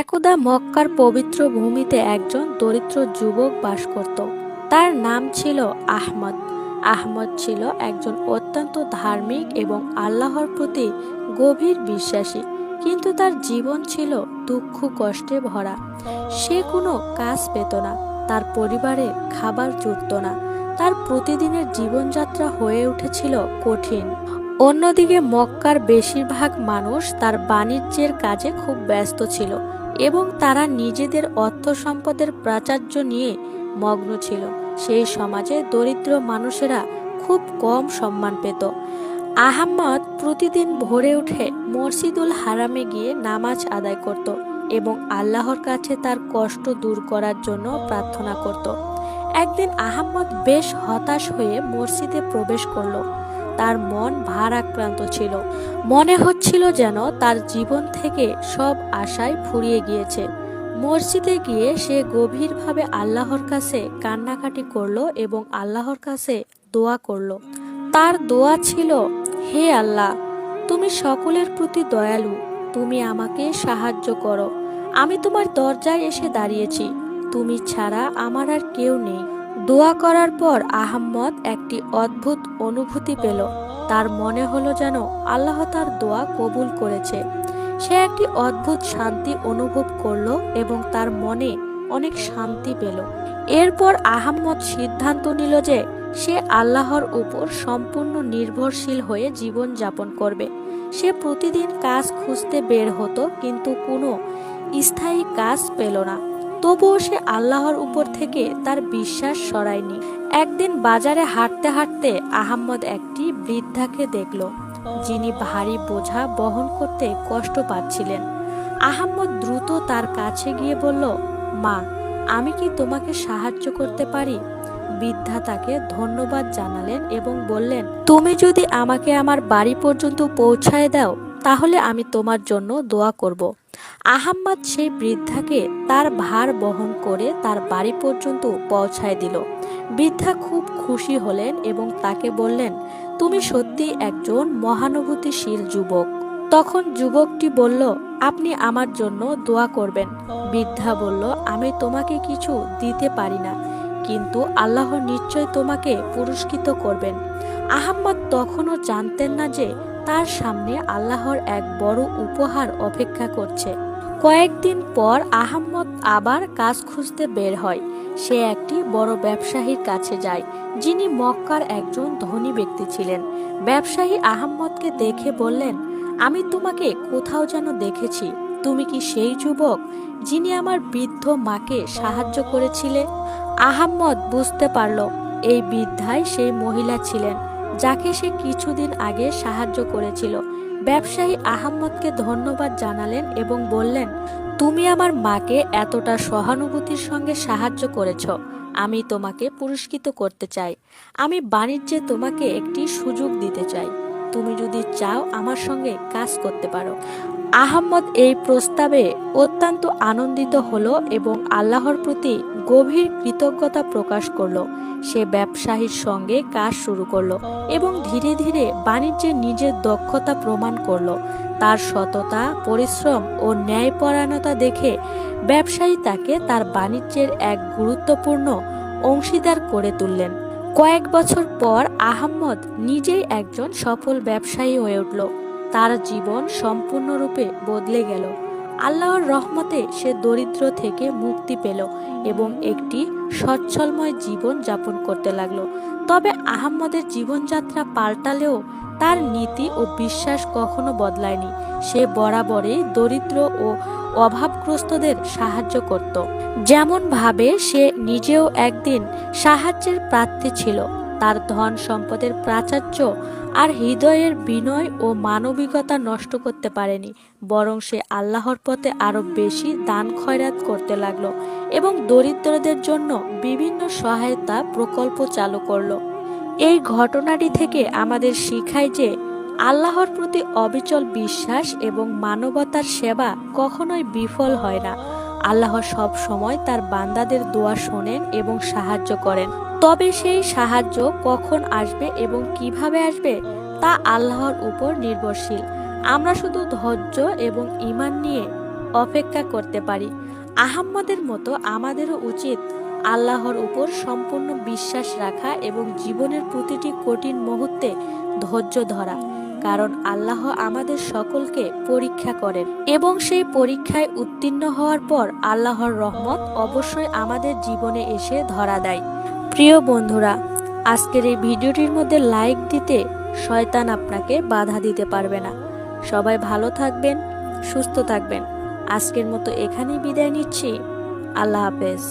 একদা মক্কার পবিত্র ভূমিতে একজন দরিদ্র যুবক বাস করত। তার নাম ছিল আহমদ। আহমদ ছিল একজন অত্যন্ত ধার্মিক এবং আল্লাহর প্রতি গভীর বিশ্বাসী, কিন্তু তার জীবন ছিল দুঃখ কষ্টে ভরা। সে কোনো কাজ পেত না, তার পরিবারে খাবার জুটত না, তার প্রতিদিনের জীবনযাত্রা হয়ে উঠেছিল কঠিন। অন্যদিকে মক্কার বেশিরভাগ মানুষ তার বাণিজ্যের কাজে খুব ব্যস্ত ছিল এবং তারা নিজেদের অর্থ সম্পদের প্রাচার্য নিয়ে মগ্ন ছিল। সেই সমাজে দরিদ্র মানুষেরা খুব কম সম্মান পেত। আহম্মদ প্রতিদিন ভোরে উঠে মসজিদুল হারামে গিয়ে নামাজ আদায় করত এবং আল্লাহর কাছে তার কষ্ট দূর করার জন্য প্রার্থনা করত। একদিন আহম্মদ বেশ হতাশ হয়ে মসজিদে প্রবেশ করল। তার মন ভারাক্রান্ত ছিল। মনে হচ্ছিল যেন তার জীবন থেকে সব আশায় ফুরিয়ে গিয়েছে। মসজিদে গিয়ে সে গভীরভাবে আল্লাহর কাছে কান্নাকাটি করল এবং আল্লাহর কাছে দোয়া করল। তার দোয়া ছিল, হে আল্লাহ, তুমি সকলের প্রতি দয়ালু, তুমি আমাকে সাহায্য করো। আমি তোমার দরজায় এসে দাঁড়িয়েছি। তুমি ছাড়া আমার আর কেউ নেই। দোয়া করার পর আহম্মদ একটি অদ্ভুত অনুভূতি পেল। তার মনে হলো যেন আল্লাহ তার দোয়া কবুল করেছে। সে একটি অদ্ভুত শান্তি অনুভব করল এবং তার মনে অনেক শান্তি পেল। এরপর আহম্মদ সিদ্ধান্ত নিল যে সে আল্লাহর উপর সম্পূর্ণ নির্ভরশীল হয়ে জীবন যাপন করবে। সে প্রতিদিন কাজ খুঁজতে বের হতো, কিন্তু কোনো স্থায়ী কাজ পেল না। তবুও সে আল্লাহর উপর থেকে তার বিশ্বাস সরায়নি। একদিন বাজারে হাঁটতে হাঁটতে আহম্মদ একটি বৃদ্ধাকে দেখল। যিনি ভারী বোঝা বহন করতে কষ্ট পাচ্ছিলেন। আহম্মদ দ্রুত তার কাছে গিয়ে বলল, মা, আমি কি তোমাকে সাহায্য করতে পারি? বৃদ্ধা তাকে ধন্যবাদ জানালেন এবং বললেন, তুমি যদি আমাকে আমার বাড়ি পর্যন্ত পৌঁছায় দাও তাহলে আমি তোমার জন্য দোয়া করব। আহাম্মদ সেই বৃদ্ধাকে তার ভার বহন করে তার বাড়ি পর্যন্ত পৌঁছায় দিল। বৃদ্ধা খুব খুশি হলেন এবং তাকে বললেন, তুমি সত্যি একজন মহানুভূতিশীল যুবক। তখন যুবকটি বলল, আপনি আমার জন্য দোয়া করবেন। বৃদ্ধা বলল, আমি তোমাকে কিছু দিতে পারি না, কিন্তু আল্লাহ নিশ্চয় তোমাকে পুরস্কৃত করবেন। আহাম্মদ তখনও জানতেন না যে তার সামনে আল্লাহর এক বড় উপহার অপেক্ষা করছে। কয়েকদিন পর আহম্মদ আবার কাজ খুঁজতে বের হয়। সে একটি বড় ব্যবসায়ীর কাছে যায়, যিনি মক্কার একজন ধনী ব্যক্তি ছিলেন। ব্যবসায়ী আহম্মদকে দেখে বললেন, আমি তোমাকে কোথাও যেন দেখেছি। তুমি কি সেই যুবক যিনি আমার বৃদ্ধ মাকে সাহায্য করেছিলে আহম্মদ বুঝতে পারল, এই বৃদ্ধায় সেই মহিলা ছিলেন। যাকে সে কিছুদিন আগে সাহায্য করেছিল। ব্যবসায়ী আহম্মদকে ধন্যবাদ জানালেন এবং বললেন, তুমি আমার মাকে এতটা সহানুভূতির সঙ্গে সাহায্য করেছ। আমি তোমাকে পুরস্কৃত করতে চাই। আমি বাণিজ্যে তোমাকে একটি সুযোগ দিতে চাই। তুমি যদি চাও আমার সঙ্গে কাজ করতে পারো। আহম্মদ এই প্রস্তাবে অত্যন্ত আনন্দিত হলো এবং আল্লাহর প্রতি গভীর কৃতজ্ঞতা প্রকাশ করল। সে ব্যবসায়ীর সঙ্গে কাজ শুরু করল এবং ধীরে ধীরে বাণিজ্যে নিজের দক্ষতা প্রমাণ করল। তার সততা, পরিশ্রম ও ন্যায়পরায়ণতা দেখে ব্যবসায়ী তাকে তার বাণিজ্যের এক গুরুত্বপূর্ণ অংশীদার করে তুললেন। কয়েক বছর পর আহম্মদ নিজেই একজন সফল ব্যবসায়ী হয়ে উঠল। তার জীবন সম্পূর্ণরূপে বদলে গেল। আল্লাহর রহমতে সে দরিদ্র থেকে মুক্তি পেল এবং একটি সচ্ছলময় জীবন যাপন করতে লাগল। তবে আহম্মদের জীবনযাত্রা পাল্টালেও তার নীতি ও বিশ্বাস কখনো বদলায়নি। সে বরাবরই দরিদ্র ও অভাবগ্রস্তদের সাহায্য করত। যেমন ভাবে সে নিজেও একদিন সাহায্যের প্রার্থী ছিল। তার ধন সম্পদের প্রাচার্য আর হৃদয়ের বিনয় ও মানবিকতা নষ্ট করতে পারেনি, বরং সে আল্লাহর পথে আরও বেশি দান খয়রাত করতে লাগল এবং দরিদ্রদের জন্য বিভিন্ন সহায়তা প্রকল্প চালু করল। এই ঘটনাটি থেকে আমাদের শিখায় যে আল্লাহর প্রতি অবিচল বিশ্বাস এবং মানবতার সেবা কখনোই বিফল হয় না। আল্লাহ সব সময় তার বান্দাদের দোয়া শোনেন এবং সাহায্য করেন। তবে সেই সাহায্য কখন আসবে এবং কীভাবে আসবে তা আল্লাহর উপর নির্ভরশীল। আমরা শুধু ধৈর্য এবং ইমান নিয়ে অপেক্ষা করতে পারি। আহাম্মদের মতো আমাদেরও উচিত আল্লাহর উপর সম্পূর্ণ বিশ্বাস রাখা এবং জীবনের প্রতিটি কঠিন মুহূর্তে ধৈর্য ধরা। কারণ আল্লাহ আমাদের সকলকে পরীক্ষা করেন এবং সেই পরীক্ষায় উত্তীর্ণ হওয়ার পর আল্লাহর রহমত অবশ্যই আমাদের জীবনে এসে ধরা দেয়। প্রিয় বন্ধুরা, আজকের এই ভিডিওটির মধ্যে লাইক দিতে শয়তান আপনাকে বাধা দিতে পারবে না। সবাই ভালো থাকবেন, সুস্থ থাকবেন। আজকের মতো এখানেই বিদায় নিচ্ছি। আল্লাহ হাফেজ।